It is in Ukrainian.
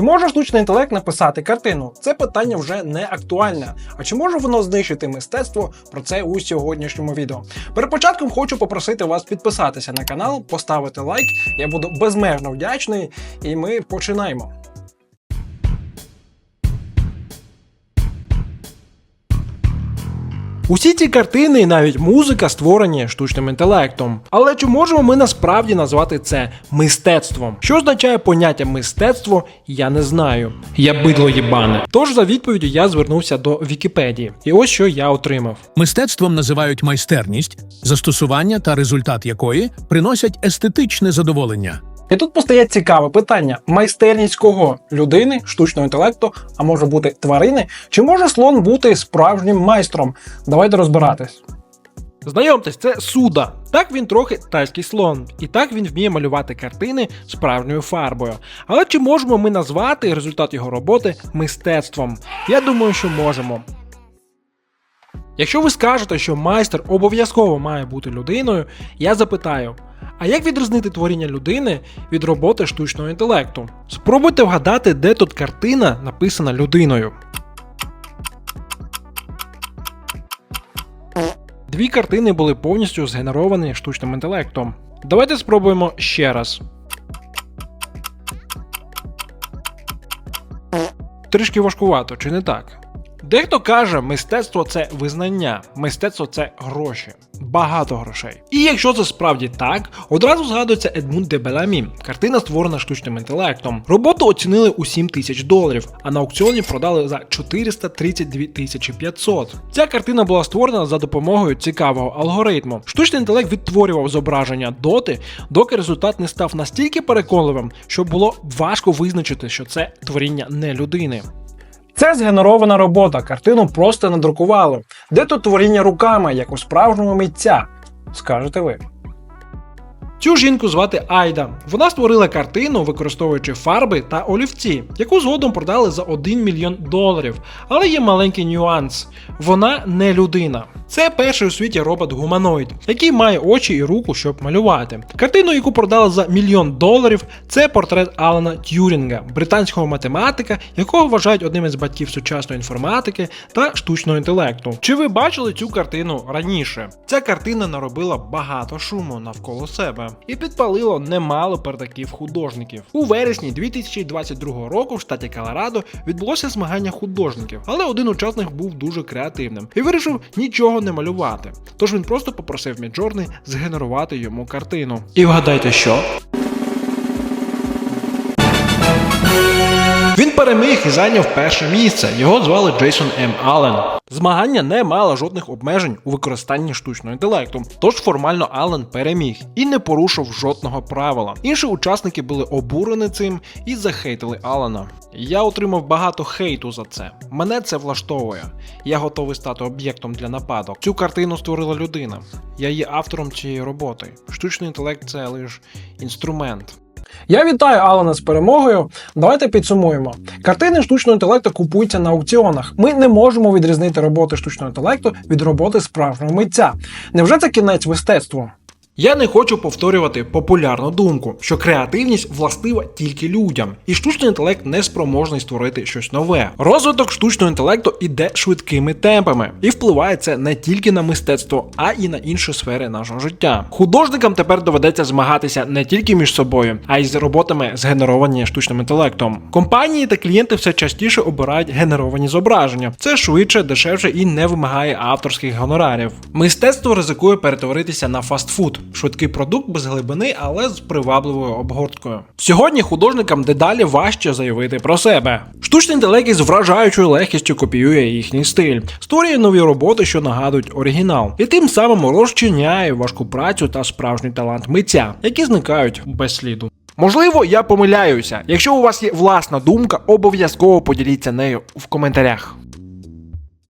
Чи може штучний інтелект написати картину? Це питання вже не актуальне. А чи може воно знищити мистецтво? Про це у сьогоднішньому відео. Перед початком хочу попросити вас підписатися на канал, поставити лайк. Я буду безмежно вдячний, і ми починаємо. Усі ці картини і навіть музика створені штучним інтелектом. Але чи можемо ми насправді назвати це мистецтвом? Що означає поняття мистецтво, я не знаю. Я бидло єбане. Тож за відповіддю я звернувся до Вікіпедії. І ось що я отримав. Мистецтвом називають майстерність, застосування та результат якої приносять естетичне задоволення. І тут постає цікаве питання: майстерність кого? Людини, штучного інтелекту, а може бути тварини? Чи може слон бути справжнім майстром? Давайте розбиратись. Знайомтесь, це Суда. Так він трохи тайський слон, і так він вміє малювати картини справжньою фарбою. Але чи можемо ми назвати результат його роботи мистецтвом? Я думаю, що можемо. Якщо ви скажете, що майстер обов'язково має бути людиною, я запитаю: а як відрізнити творіння людини від роботи штучного інтелекту? Спробуйте вгадати, де тут картина написана людиною. Дві картини були повністю згенеровані штучним інтелектом. Давайте спробуємо ще раз. Трішки важкувато, чи не так? Дехто каже, мистецтво це визнання, мистецтво це гроші, багато грошей. І якщо це справді так, одразу згадується Едмунд де Беламі. Картина створена штучним інтелектом. Роботу оцінили у 7 тисяч доларів, а на аукціоні продали за 432 тисячі 500. Ця картина була створена за допомогою цікавого алгоритму. Штучний інтелект відтворював зображення доти, доки результат не став настільки переконливим, що було важко визначити, що це творіння не людини. Це згенерована робота, картину просто надрукували. Де тут творіння руками, як у справжнього митця? Скажете ви. Цю жінку звати Айда. Вона створила картину, використовуючи фарби та олівці, яку згодом продали за 1 мільйон доларів. Але є маленький нюанс: вона не людина. Це перший у світі робот-гуманоїд, який має очі і руку, щоб малювати. Картину, яку продали за мільйон доларів, це портрет Алана Т'юрінга, британського математика, якого вважають одним із батьків сучасної інформатики та штучного інтелекту. Чи ви бачили цю картину раніше? Ця картина наробила багато шуму навколо себе і підпалило немало передаків художників. У вересні 2022 року в штаті Колорадо відбулося змагання художників, але один учасник був дуже креативним і вирішив нічого не малювати. Тож він просто попросив Міджорний згенерувати йому картину. І вгадайте, що? Він переміг і зайняв перше місце. Його звали Джейсон М. Аллен. Змагання не мало жодних обмежень у використанні штучного інтелекту, тож формально Аллен переміг і не порушив жодного правила. Інші учасники були обурені цим і захейтили Аллена. Я отримав багато хейту за це. Мене це влаштовує. Я готовий стати об'єктом для нападок. Цю картину створила людина. Я є автором цієї роботи. Штучний інтелект це лише інструмент. Я вітаю Алана з перемогою. Давайте підсумуємо. Картини штучного інтелекту купуються на аукціонах. Ми не можемо відрізнити роботи штучного інтелекту від роботи справжнього митця. Невже це кінець мистецтву? Я не хочу повторювати популярну думку, що креативність властива тільки людям, і штучний інтелект не спроможний створити щось нове. Розвиток штучного інтелекту іде швидкими темпами, і впливає це не тільки на мистецтво, а і на інші сфери нашого життя. Художникам тепер доведеться змагатися не тільки між собою, а й з роботами згенеровані штучним інтелектом. Компанії та клієнти все частіше обирають генеровані зображення. Це швидше, дешевше і не вимагає авторських гонорарів. Мистецтво ризикує перетворитися на фастфуд. Швидкий продукт без глибини, але з привабливою обгорткою. Сьогодні художникам дедалі важче заявити про себе. Штучний інтелект із вражаючою легкістю копіює їхній стиль, створює нові роботи, що нагадують оригінал, і тим самим розчиняє важку працю та справжній талант митця, які зникають без сліду. Можливо, я помиляюся. Якщо у вас є власна думка, обов'язково поділіться нею в коментарях.